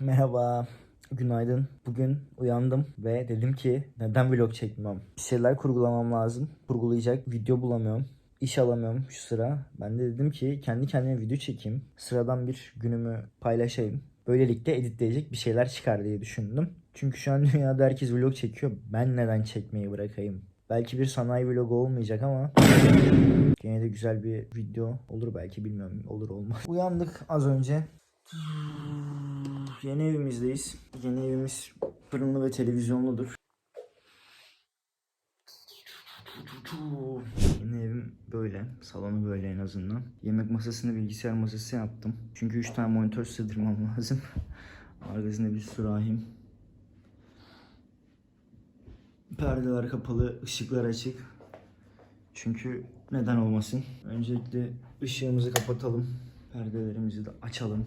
Merhaba. Günaydın. Bugün uyandım ve dedim ki neden vlog çekmem? Bir şeyler kurgulamam lazım. Kurgulayacak video bulamıyorum. İş alamıyorum şu sıra. Ben de dedim ki kendi kendime video çekeyim. Sıradan bir günümü paylaşayım. Böylelikle editleyecek bir şeyler çıkar diye düşündüm. Çünkü şu an dünyada herkes vlog çekiyor. Ben neden çekmeyi bırakayım? Belki bir sanayi vlogu olmayacak ama gene de güzel bir video olur belki bilmiyorum. Olur olmaz. Uyandık az önce. Yeni evimizdeyiz. Yeni evimiz fırınlı ve televizyonludur. Yeni evim böyle. Salonu böyle en azından. Yemek masasını bilgisayar masası yaptım. Çünkü 3 tane monitör sığdırmam lazım. Arkasında bir sürahim. Perdeler kapalı, ışıklar açık. Çünkü neden olmasın? Öncelikle ışığımızı kapatalım. Perdelerimizi de açalım.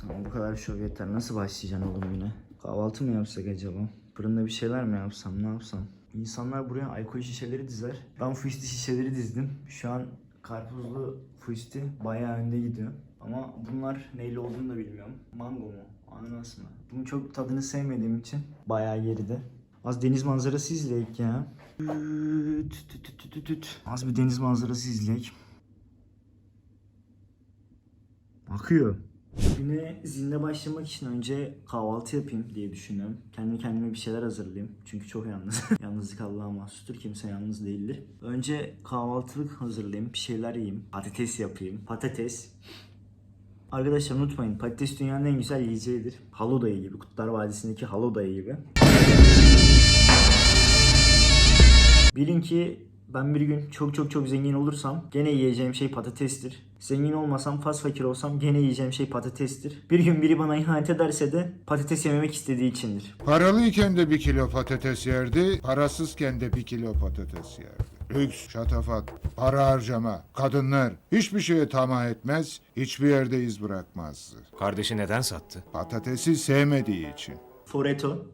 Tamam bu kadar şov yeter. Nasıl başlayacaksın oğlum yine? Kahvaltı mı yapsak acaba? Fırında bir şeyler mi yapsam? Ne yapsam? İnsanlar buraya alkol şişeleri dizer. Ben fuisti şişeleri dizdim. Şu an karpuzlu fuisti bayağı önde gidiyor. Ama bunlar neyle olduğunu da bilmiyorum. Mango mu? Ananas mı? Bunun çok tadını sevmediğim için bayağı geride. Az deniz manzarası izleyek ya. Az bir deniz manzarası izleyek. Akıyor. Güne zinde başlamak için önce kahvaltı yapayım diye düşünüyorum. Kendi kendime bir şeyler hazırlayayım. Çünkü çok yalnız. Yalnızlık Allah'a mahsustur. Kimse yalnız değildir. Önce kahvaltılık hazırlayayım. Bir şeyler yiyeyim. Patates yapayım. Patates. Arkadaşlar unutmayın patates dünyanın en güzel yiyeceğidir. Halodayı gibi. Kutlar Vadisi'ndeki halodayı gibi. Bilin ki ben bir gün çok çok çok zengin olursam gene yiyeceğim şey patatestir. Zengin olmasam, faz fakir olsam gene yiyeceğim şey patatestir. Bir gün biri bana ihanet ederse de patates yememek istediği içindir. Paralıyken de bir kilo patates yerdi, parasızken de bir kilo patates yerdi. Lüks, şatafat, para harcama, kadınlar hiçbir şeye tamah etmez, hiçbir yerde iz bırakmazdı. Kardeşi neden sattı? Patatesi sevmediği için. Foreto.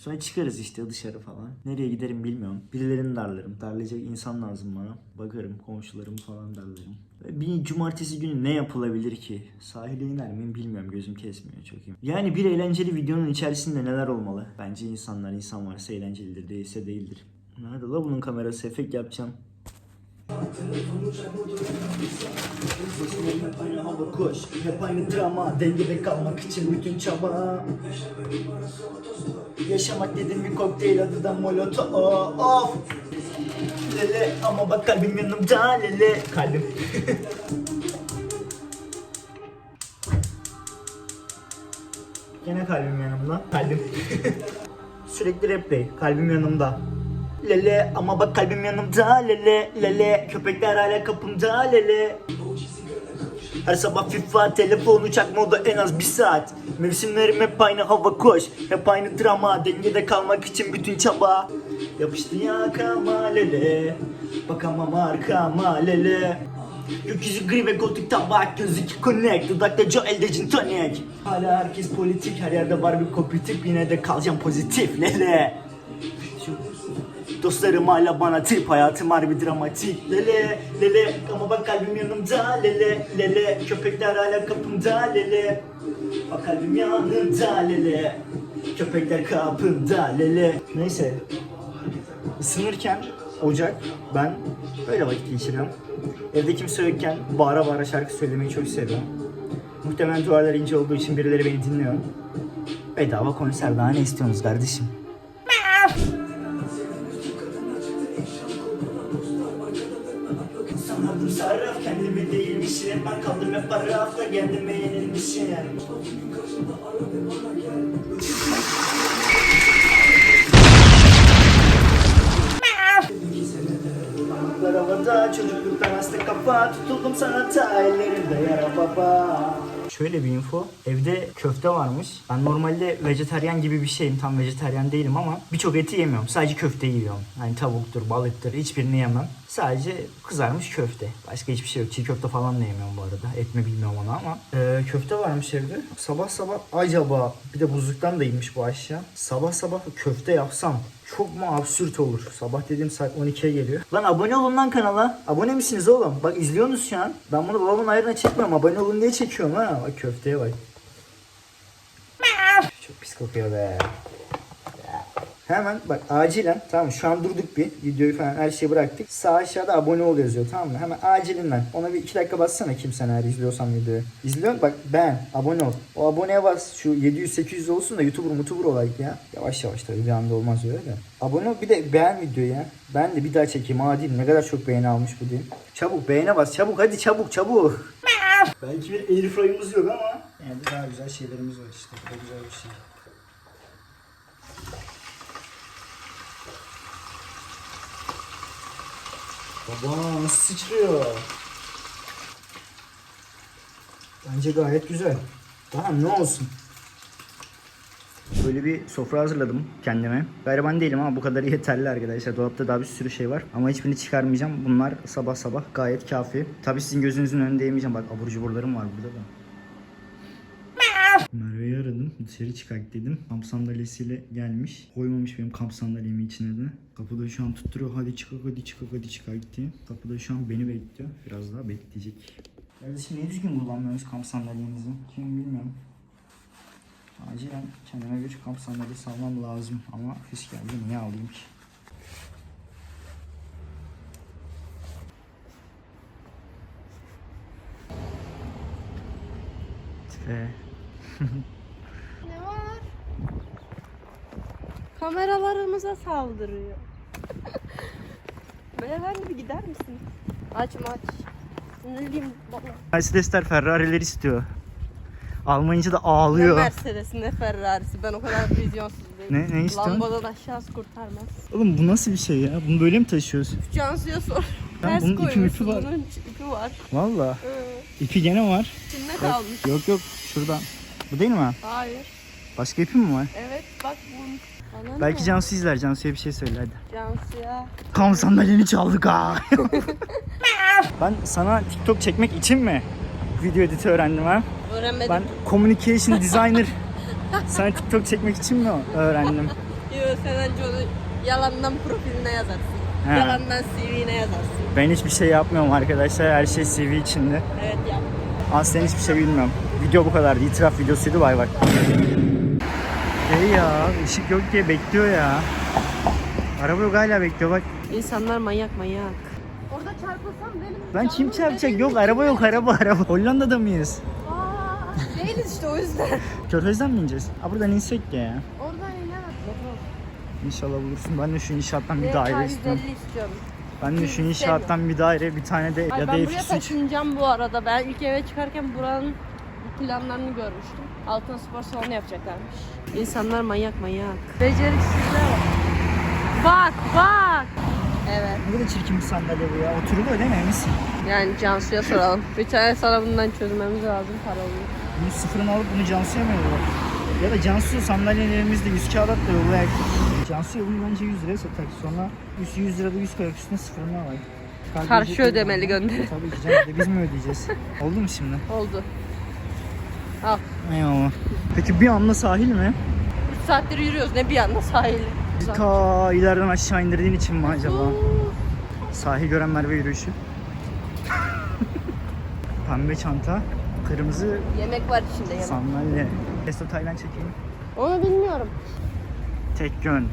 Sonra çıkarız işte dışarı falan. Nereye giderim bilmiyorum. Birilerini darlarım. Darlayacak insan lazım bana. Bakarım komşularımı falan darlarım. Bir cumartesi günü ne yapılabilir ki? Sahile iner miyim bilmiyorum. Gözüm kesmiyor çok iyi. Yani bir eğlenceli videonun içerisinde neler olmalı? Bence insanlar insan varsa eğlencelidir. Değilse değildir. Nerede la bunun kamerası? Efekt yapacağım. Hep aynı hava koş, hep aynı drama Dengede kalmak için bütün çaba Yaşamak dedim bir kokteyl adı da molotov. Of! Lele ama bak kalbim yanımda lele. Kalbim. Gene kalbim yanımda Kalbim. Sürekli replay kalbim yanımda Lele ama bak kalbim yanımda lele lele. Köpekler hala kapımda lele. Her sabah FIFA, telefon, uçak modu en az bir saat. Mevsimlerim hep aynı hava koş. Hep aynı drama Dengede kalmak için bütün çaba. Yapıştı yakama lele. Bakamam arkama lele. Gökyüzü gri ve gotik tabak Gözü connect. Dudakta Joe elde gin tonic. Hala herkes politik Her yerde var bir copy tip. Yine de kalacağım pozitif lele Dostlarım hala bana tip hayatım harbi dramatik. Lele lele ama bak kalbim yanımda. Lele lele Köpekler hala kapımda. Lele Bak kalbim yanımda. Lele Köpekler kapımda. Lele. Neyse Isınırken ocak ben böyle vakit geçiriyorum Evde kimse yokken bağıra bağıra şarkı söylemeyi çok seviyorum. Muhtemelen duvarlar ince olduğu için birileri beni dinliyor. Bedava konser daha ne istiyorsunuz kardeşim? Değilmişim Ben kaldım hep arafta kendime yenilmişim Parmaklar havada çocukluktan hasta kafa Tutuldum sanata ellerinde yara baba Şöyle bir info. Evde köfte varmış. Ben normalde vejetaryen gibi bir şeyim. Tam vejetaryen değilim ama birçok eti yemiyorum. Sadece köfte yiyorum. Yani tavuktur, balıktır hiçbirini yemem. Sadece Kızarmış köfte. Başka hiçbir şey yok. Çiğ köfte falan da yemiyorum bu arada. Etme bilmiyorum onu ama. Ee, köfte varmış evde. Sabah sabah acaba bir de buzluktan da inmiş bu aşağı. Sabah sabah köfte yapsam çok mu absürt olur? Sabah dediğim saat 12'ye geliyor. Lan abone olun lan kanala. Abone misiniz oğlum? Bak izliyorsunuz şu an. Ben bunu babamın ayrına çekmiyorum. Abone olun diye çekiyorum ha. Bak köfteye bak. Çok pis kokuyor be. Hemen bak acilen tamam şu an durduk bir videoyu falan her şeyi bıraktık. Sağ aşağıda abone ol yazıyor tamam mı? Hemen acilinden ona bir iki dakika bassana kim sen eğer izliyorsan videoyu. İzliyorsun bak ben abone ol. O aboneye bas şu 700-800 olsun da YouTuber mutuber olaydık ya. Yavaş yavaş tabii bir anda olmaz öyle de. Abone ol bir de beğen videoyu ya. Ben de bir daha çekeyim adil ne kadar çok beğeni almış bu diye. Çabuk beğene bas çabuk hadi çabuk çabuk. Belki bir airfryer'ımız yok ama yani daha güzel şeylerimiz var işte. Bu da güzel bir şey. Baba nasıl sıçrıyor? Bence gayet güzel. Tamam ne olsun. Böyle bir sofra hazırladım kendime. Gariban değilim ama bu kadar yeterli arkadaşlar. Dolapta daha bir sürü şey var. Ama hiçbirini çıkarmayacağım. Bunlar sabah sabah gayet kafi. Tabii sizin gözünüzün önünde yemeyeceğim. Bak abur cuburlarım var burada da. Aradım. Dışarı çıkart dedim. Kamp sandalyesiyle gelmiş. Koymamış benim kamp sandalyemi içine de. Kapıda şu an tutturuyor. Hadi çıkak hadi çıkak hadi çıkak diye. Kapıda şu an beni bekliyor. Biraz daha bekleyecek. Kardeşim niye düzgün kullanmıyoruz kamp sandalyemizi? Kim bilmiyorum. Acilen kendime bir kamp sandalyesi almam lazım. Ama fiş geldi niye alayım ki? Tipe. Ne var? Kameralarımıza saldırıyor. Beyefendi bir gider misin? Aç aç. Ne baba? Mercedesler Ferrari'ler istiyor. Almayınca da Ne ağlıyor. Mercedes ne Ferrari'si ben o kadar vizyonsuz değilim. Ne- ne istiyorsun? Lambadan aşağısı kurtarmaz. Oğlum bu nasıl bir şey ya? Bunu böyle mi taşıyoruz? Cansu'ya sor. Lan Ters bunun ipi var. Bunun ipi var. Valla. Hı. İpi gene var. İçinde kalmış. Yok yok şuradan. Bu değil mi? Hayır. Başka ipi mi var? Evet bak bunun. Bana Belki? Cansu izler. Cansu'ya bir şey söyle hadi. Cansu'ya. Kam sandalyeni çaldık ha. ben sana TikTok çekmek için mi video editi öğrendim ha? Öğrenmedim. Ben communication designer. sana TikTok çekmek için mi öğrendim? Yok sen önce onu yalandan profiline yazarsın. He. Yalandan CV'ne yazarsın. Ben hiçbir şey yapmıyorum arkadaşlar. Her şey CV içinde. Evet yap. Aslen hiçbir şey bilmiyorum. Video bu kadardı. İtiraf videosuydu bay bay. Hey ya ışık yok diye bekliyor ya. Araba yok hala bekliyor bak. İnsanlar manyak manyak. Orada çarpılsam benim Ben kim çarpacak? Yok araba yok araba araba. Hollanda'da mıyız? Aa, değiliz işte o yüzden. Körfez'den mi ineceğiz? Ha buradan insek ya. Oradan inemez. İnşallah bulursun. Ben de şu inşaattan bir daire istiyorum. 150 istiyorum. Ben de şu inşaattan bir daire, bir tane de Ay ya da ben buraya F3. taşınacağım bu arada. Ben ilk eve çıkarken buranın planlarını görmüştüm. Altın spor salonu yapacaklarmış. İnsanlar manyak manyak. Beceriksizler bak. Bak bak. Evet. Ne kadar çirkin bir sandalye bu ya. Oturuluyor değil mi Eminsin? Yani Cansu'ya soralım. Bir tane sana bundan çözmemiz lazım para olur. Bunu sıfırını alıp bunu Cansu'ya mı yollar? Ya da Cansu sandalyelerimizde 100 kağıt da yollayak. Cansu'ya bunu bence 100 liraya satar. Sonra 100, 100 lirada 100 koyak üstüne sıfırını alay. Karşı ödemeli gönder. Tabii ki canım. Biz mi ödeyeceğiz? Oldu mu şimdi? Oldu. Al. Eyvallah. Peki bir anda sahil mi? 3 saattir yürüyoruz ne bir anda sahili. Ta ileriden aşağı indirdiğin için mi acaba? Sahil gören Merve yürüyüşü. Pembe çanta, kırmızı Yemek var içinde yemek. sandalye. Testo Tayland çekeyim. Onu bilmiyorum. Tek yön.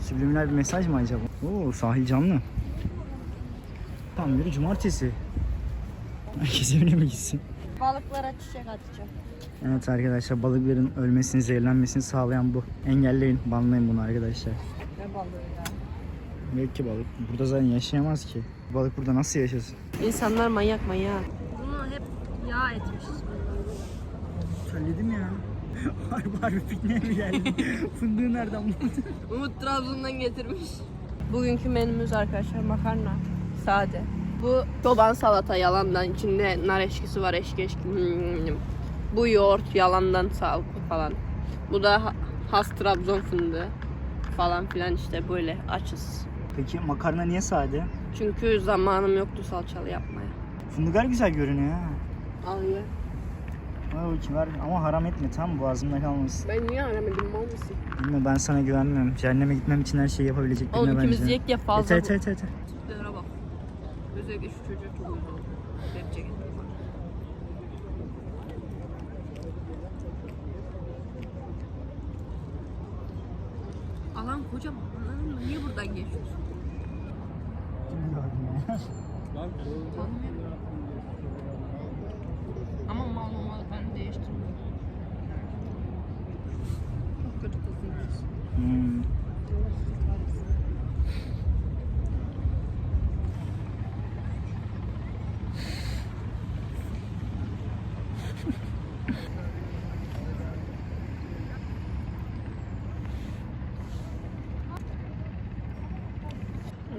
Subliminal bir mesaj mı acaba? Oo sahil canlı. Tam bir cumartesi. Herkes evine mi gitsin? Balıklara çiçek atacağım. Evet arkadaşlar balıkların ölmesini, zehirlenmesini sağlayan bu. Engelleyin, banlayın bunu arkadaşlar. Ne balığı ya? Belki balık burada zaten yaşayamaz ki. Balık burada nasıl yaşasın? İnsanlar manyak manyak. Bunu hep yağ etmişiz. Söyledim ya. harbi harbi pikniğe mi geldin? Fındığı nereden buldun? Umut Trabzon'dan getirmiş. Bugünkü menümüz arkadaşlar makarna. Sade. Bu çoban salata yalandan içinde nar eşkisi var eşki eşki. Hmm. Bu yoğurt yalandan sağlıklı falan. Bu da ha- has Trabzon fındığı falan filan işte böyle açız. Peki makarna niye sade? Çünkü zamanım yoktu salçalı yapmaya. Fındıklar güzel görünüyor ha. Al ye. Ver bakayım ver. Ama haram etme tamam mı? Boğazımda kalmasın. Ben niye aramedim mal mısın? Bilmiyorum ben sana güvenmiyorum. Cehenneme gitmem için her şeyi yapabilecek birine Oğlum benziyor. ikimiz yiyek ya fazla Yeter yeter yeter. Özellikle şu çocuğa çok uygun oldu. Hep ceket. Alan kocaman anladın mı? Niye buradan geçiyorsun? Ama mal olmalı ben değiştirmiyorum. Çok kötü kokuyoruz. Hmm.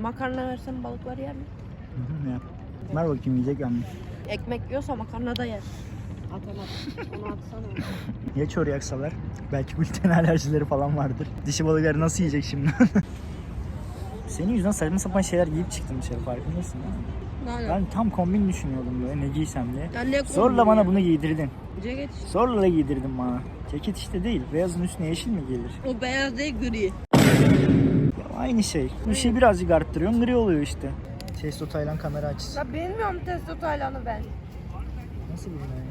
Makarna versem balıklar yer mi? Hı hı. Ver bakayım yiyecek yanmış. Ekmek yiyorsa makarna da yer. At onu at. Onu atsana. Ya çor yaksalar? Belki gluten alerjileri falan vardır. Dişi balıkları nasıl yiyecek şimdi? Senin yüzünden saçma sapan şeyler giyip çıktım dışarı farkındasın değil mi? Ne Ben tam kombin düşünüyordum böyle ne giysem diye. Ya ne Zorla bana ya? bunu giydirdin. Ceket işte. Zorla giydirdin bana. Ceket işte değil. Beyazın üstüne yeşil mi giyilir? O beyaz değil gri. Aynı şey. Bir şey birazcık arttırıyorsun gri oluyor işte. Testo Taylan kamera açısı. Ya bilmiyorum testo taylanı ben. Nasıl bilmiyorum ya?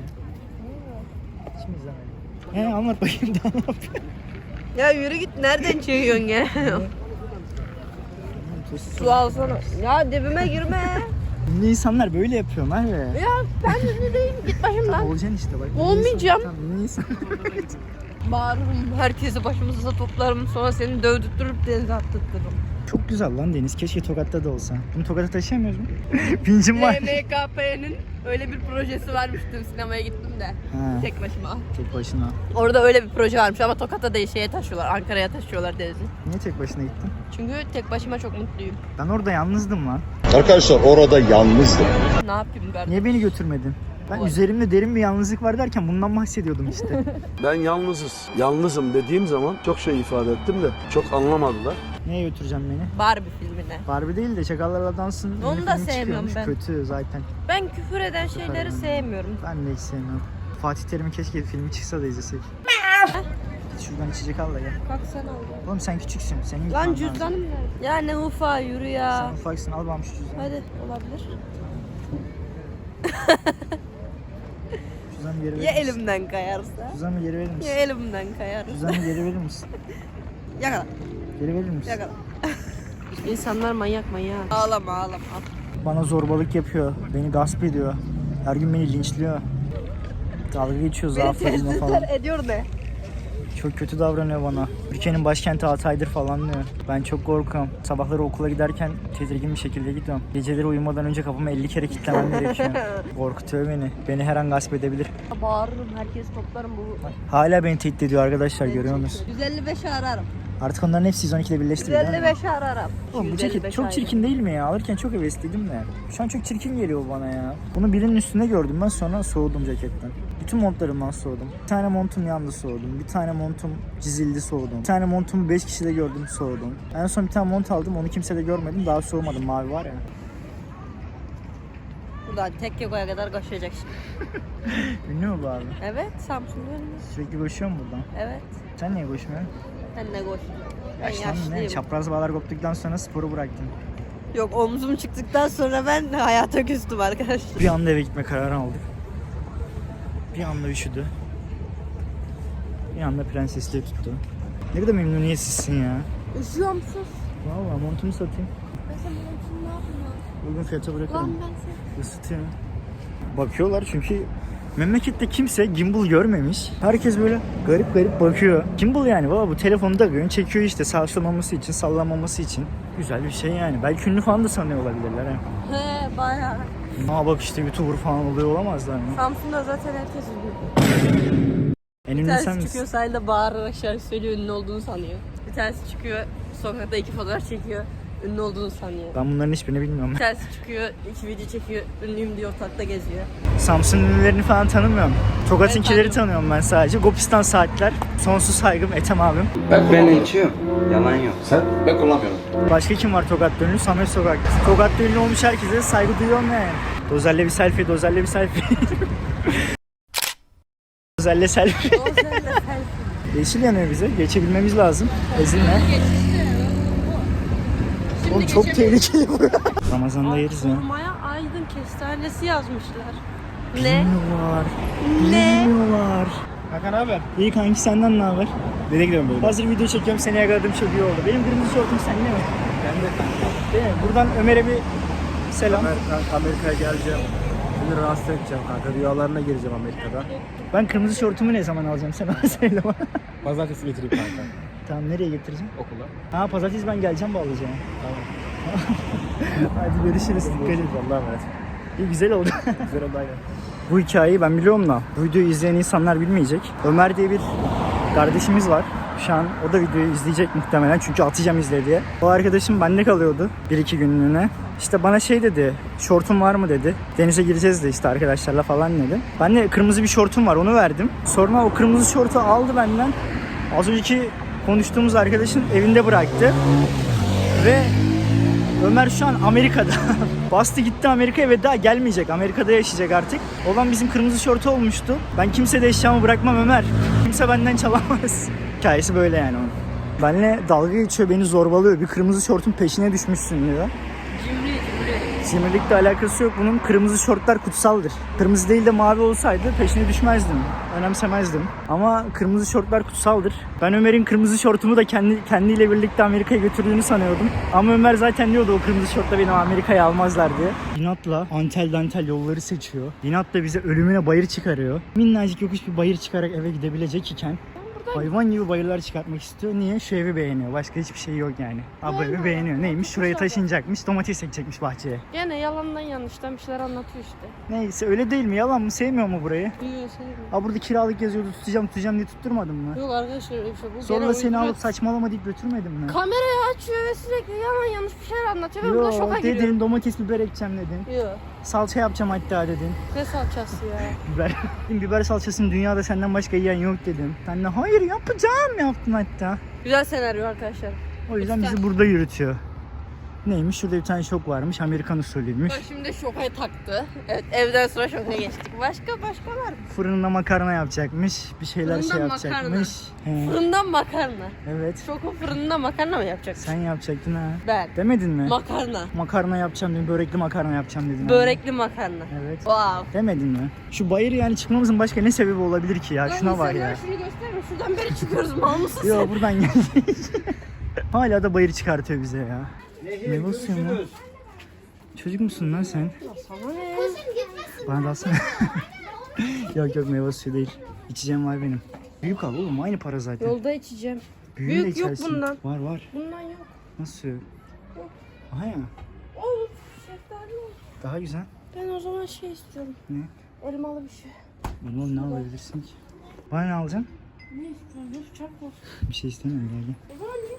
Mi izlemedim? He anlat bakayım daha ne yapıyor? Ya yürü git nereden çekiyorsun ya? Su alsana. Ya dibime girme. Ünlü insanlar böyle yapıyor Merve. ya ben ünlü değilim git başımdan. Olacaksın işte bak. ünlü Olmayacağım. insan- Tamam, ünlü insan. Bağırırım herkesi başımıza toplarım sonra seni dövdürtürüp denize attırtırım. Çok güzel lan deniz. Keşke Tokat'ta da olsa. Bunu Tokat'a taşıyamıyoruz mu? Pincim var. MKP'nin öyle bir projesi varmış dün sinemaya gittim de. Ha, Tek başıma. tek başına. Orada öyle bir proje varmış ama Tokat'a değil şeye taşıyorlar. Ankara'ya taşıyorlar denizi. Niye tek başına gittin? Çünkü tek başıma çok mutluyum. Ben orada yalnızdım lan. Arkadaşlar orada yalnızdım. Ne yapayım ben? Niye beni götürmedin? Ben Oy. üzerimde derin bir yalnızlık var derken bundan bahsediyordum işte. Ben yalnızız. Yalnızım dediğim zaman çok şey ifade ettim de çok anlamadılar. Neye götüreceğim beni? Barbie filmine. Barbie değil de Çakallarla Dans'ın Onu da sevmiyorum ben. Kötü zaten. Ben küfür eden şeyleri yani. sevmiyorum. Ben de hiç sevmiyorum. Fatih Terim'in keşke filmi çıksa da izlesek. Şuradan içecek al da gel. Kalksana oğlum. Oğlum sen küçüksün. Senin Lan cüzdanım nerede? Ya ne ufa yürü ya. Sen ufaksın al bana şu cüzdanı. Hadi olabilir. Cüzdanı geri verir Ya misin? elimden kayarsa? Cüzdanı geri verir Ya misin? elimden kayarsa? Cüzdanı geri verir misin? Yakala. Geri verir misin? Yakala. İnsanlar manyak manyak. Ağlama ağlama. Bana zorbalık yapıyor. Beni gasp ediyor. Her gün beni linçliyor. Dalga geçiyor zaaflarımla falan. ediyor ne? Çok kötü davranıyor bana. Ülkenin başkenti Hatay'dır falan diyor. Ben çok korkuyorum. Sabahları okula giderken tedirgin bir şekilde gidiyorum. Geceleri uyumadan önce kapımı 50 kere kilitlemem gerekiyor. Korkutuyor beni. Beni her an gasp edebilir. Bağırırım herkes toplarım bu. Hala beni tehdit ediyor arkadaşlar görüyor musunuz? 155'i ararım. Artık onların hepsi 112'de birleştirdi değil mi? 155'i ararım. Oğlum bu ceket 155 çok çirkin değil mi ya? Alırken çok hevesliydim de. Şu an çok çirkin geliyor bana ya. Bunu birinin üstünde gördüm ben sonra soğudum ceketten. Bütün montlarımdan soğudum. Bir tane montum yandı soğudum. Bir tane montum çizildi soğudum. Bir tane montumu 5 kişide gördüm soğudum. En son bir tane mont aldım onu kimsede görmedim daha soğumadım mavi var ya. Buradan Tekkeköy'e kadar koşacak şimdi. Ünlü mü bu abi? Evet Samsun'da önümüz. Sürekli koşuyor mu buradan? Evet. Sen niye koşmuyorsun? Ben de koş. Ben Yaşlandın ne? Çapraz bağlar koptuktan sonra sporu bıraktın. Yok omzum çıktıktan sonra ben hayata küstüm arkadaşlar. Bir anda eve gitme kararı aldık. Bir anda üşüdü. Bir anda prensesliği tuttu. Ne kadar memnuniyetsizsin ya. Üşüyor musun? Valla montumu satayım. Ben sen montunu ne yapayım Uygun fiyata bırakalım. ben sen. Isıtayım. Bakıyorlar çünkü memlekette kimse gimbal görmemiş. Herkes böyle garip garip bakıyor. Gimbal yani baba bu telefonu da görün çekiyor işte sarsılmaması için, sallanmaması için. Güzel bir şey yani. Belki ünlü falan da sanıyor olabilirler ha. He bayağı. Aa bak işte YouTuber falan oluyor olamazlar mı? Samsun'da zaten herkes ünlü. En Bir ünlü sen tanesi misin? çıkıyor sahilde bağırarak şarkı söylüyor ünlü olduğunu sanıyor. Bir tanesi çıkıyor sokakta iki fotoğraf çekiyor. Ünlü olduğunu sanıyor. Ben bunların hiçbirini bilmiyorum. Tersi çıkıyor, iki video çekiyor, ünlüyüm diyor, ortalıkta geziyor. Samsun ünlülerini falan tanımıyorum. Tokat'ınkileri tanıyorum ben sadece. Gopistan saatler. Sonsuz saygım Ethem abim. Ben içiyorum. Yalan yok. Ben kullanmıyorum. Başka kim var Tokat'ta ünlü? Samet Sokak. Tokat'ta ünlü olmuş herkese saygı duyuyorum yani. Dozerle bir selfie, dozerle bir selfie. dozerle selfie. Yeşil yanıyor bize. Geçebilmemiz lazım. Ezilme. Oğlum çok tehlikeli bu. Ramazan'da yeriz ya. Olmaya aydın kestanesi yazmışlar. Ne? Bilmiyorlar. Ne? Bilmiyorlar. Hakan haber? İyi kanki senden ne haber? Nereye gidiyorum böyle? Hazır video çekiyorum seni yakaladığım çok iyi oldu. Benim kırmızı şortum sende mi? Ben de kanka. Değil mi? Buradan Ömer'e bir selam. Ben Amerika'ya geleceğim. Seni rahatsız edeceğim kanka. Rüyalarına gireceğim Amerika'da. Ben kırmızı şortumu ne zaman alacağım sen bana söyle bana. Pazartesi getireyim kanka. tamam nereye getireceğim? Okula. Ha pazartesi ben geleceğim bağlayacağım. Tamam. Hadi görüşürüz. Dikkat et. Allah'a emanet. İyi güzel oldu. Güzel oldu aynen. Bu hikayeyi ben biliyorum da bu videoyu izleyen insanlar bilmeyecek. Ömer diye bir kardeşimiz var. Şu an o da videoyu izleyecek muhtemelen çünkü atacağım izle diye. O arkadaşım bende kalıyordu bir iki günlüğüne. İşte bana şey dedi, şortun var mı dedi. Denize gireceğiz de işte arkadaşlarla falan dedi. Ben de kırmızı bir şortum var onu verdim. Sonra o kırmızı şortu aldı benden. Az önceki konuştuğumuz arkadaşın evinde bıraktı. Ve Ömer şu an Amerika'da. Bastı gitti Amerika'ya ve daha gelmeyecek. Amerika'da yaşayacak artık. Olan bizim kırmızı şortu olmuştu. Ben kimse de eşyamı bırakmam Ömer. Kimse benden çalamaz. Hikayesi böyle yani onun. Benle dalga geçiyor, beni zorbalıyor. Bir kırmızı şortun peşine düşmüşsün diyor. Cimri cimri. Cimrilikle alakası yok. Bunun kırmızı şortlar kutsaldır. Kırmızı değil de mavi olsaydı peşine düşmezdim. Önemsemezdim. Ama kırmızı şortlar kutsaldır. Ben Ömer'in kırmızı şortumu da kendi kendiyle birlikte Amerika'ya götürdüğünü sanıyordum. Ama Ömer zaten diyordu o kırmızı şortla beni Amerika'ya almazlar diye. Binatla antel dantel yolları seçiyor. Binat da bize ölümüne bayır çıkarıyor. Minnacık yokuş bir bayır çıkarak eve gidebilecek iken Hayvan gibi bayırlar çıkartmak istiyor. Niye? Şu evi beğeniyor. Başka hiçbir şey yok yani. Abi bu evi beğeniyor. Neymiş? Şuraya taşınacakmış. Domates ekecekmiş bahçeye. Gene yalandan yanlıştan bir şeyler anlatıyor işte. Neyse öyle değil mi? Yalan mı? Sevmiyor mu burayı? Duyuyor sevmiyor. Ha burada kiralık yazıyordu. Tutacağım tutacağım diye tutturmadın mı? Yok arkadaşlar öyle bir şey. Bu Sonra gene seni uyduruyor. alıp saçmalama deyip götürmedin mi? Kamerayı açıyor ve sürekli yalan yanlış bir şeyler anlatıyor. Ben burada şoka dedin giriyorum. domates biber ekeceğim dedin. Yok. Salça yapacağım hatta dedin. Ne salçası ya? Biber. biber salçasını dünyada senden başka yiyen yok dedim. Sen de hayır yapacağım yaptın hatta. Güzel senaryo arkadaşlar. O yüzden bizi burada yürütüyor. Neymiş? Şurada bir tane şok varmış. Amerikan usulüymüş. Bak şimdi şokayı taktı. Evet evden sonra şoka geçtik. Başka başka var mı? Fırında makarna yapacakmış. Bir şeyler şey Fırından yapacakmış. He, Fırından makarna. Evet. Şokun fırında makarna mı yapacaksın? Sen yapacaktın ha. Ben. Demedin mi? Makarna. makarna yapacağım dedin. Börekli makarna yapacağım dedin. Börekli makarna. Evet. Wow. Demedin mi? Şu bayır yani çıkmamızın başka ne sebebi olabilir ki ya? Şuna bak ya. Şunu gösterme. Şuradan beri çıkıyoruz. Mal mısın sen? Yo buradan geldik. Hala da bayır çıkartıyor bize ya. Meyve suyu mu? Çocuk musun lan sen? Sana ne? Bana da alsana. yok yok meyve suyu değil. İçeceğim var benim. Büyük al oğlum aynı para zaten. Yolda içeceğim. Büyüğünü de büyük yok içersin. bundan. Var var. Bundan yok. Nasıl yok? Aha ya. Olur. Şeftali olur. Daha güzel. Ben o zaman şey istiyorum. Ne? Elmalı bir şey. Oğlum ne alabilirsin ki? Bana ne alacaksın? Ne istiyorsun? Bir olsun. Bir şey istemiyorum gel gel. O zaman ne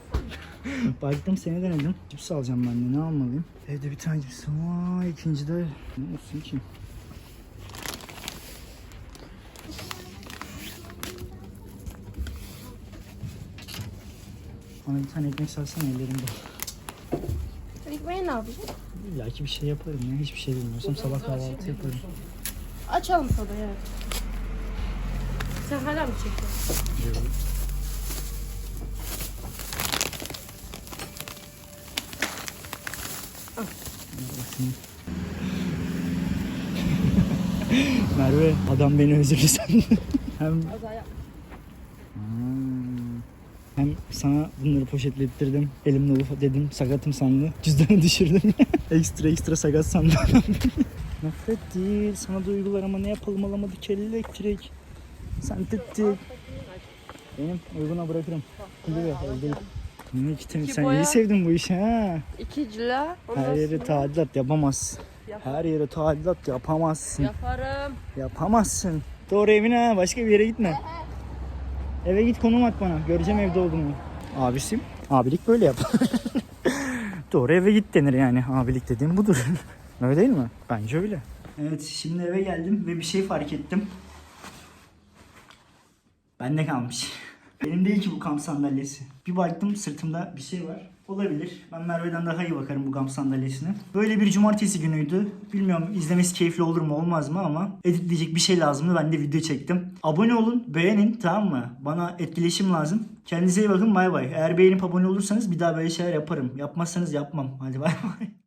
Baktım seni denedim. Cips alacağım ben de ne almalıyım? Evde bir tane cips var. İkinci de ne olsun ki? Bana bir tane ekmek salsana ellerimde. Ekmeği ne yapacaksın? İlla ki bir şey yaparım ya. Hiçbir şey bilmiyorsam sabah kahvaltı yaparım. Açalım sobayı evet. Sen hala mı çekiyorsun? Merve adam beni özürlü sandı. Hem. Hem sana bunları poşetlettirdim. Elim dolu dedim. Sakatım sandı. Cüzdanı düşürdüm. ekstra ekstra sakat sandı. Nefret değil. Sana duygular ama ne yapalım alamadık elektrik. Sen tuttuk. Benim uyguna bırakırım. Şimdi de İki Sen boya. iyi sevdin bu işi ha. İki cila. Her yere tadilat yapamaz. Yap- Her yere tadilat yapamazsın. Yaparım. Yapamazsın. Doğru evine ha. Başka bir yere gitme. Eve git konum at bana. Göreceğim evde olduğumu. Abisiyim. Abilik böyle yap. Doğru eve git denir yani. Abilik dediğim budur. öyle değil mi? Bence öyle. Evet şimdi eve geldim ve bir şey fark ettim. Bende kalmış. Benim değil ki bu kamp sandalyesi. Bir baktım sırtımda bir şey var. Olabilir. Ben Merve'den daha iyi bakarım bu kamp sandalyesine. Böyle bir cumartesi günüydü. Bilmiyorum izlemesi keyifli olur mu olmaz mı ama editleyecek bir şey lazımdı. Ben de video çektim. Abone olun, beğenin tamam mı? Bana etkileşim lazım. Kendinize iyi bakın bay bay. Eğer beğenip abone olursanız bir daha böyle şeyler yaparım. Yapmazsanız yapmam. Hadi bay bay.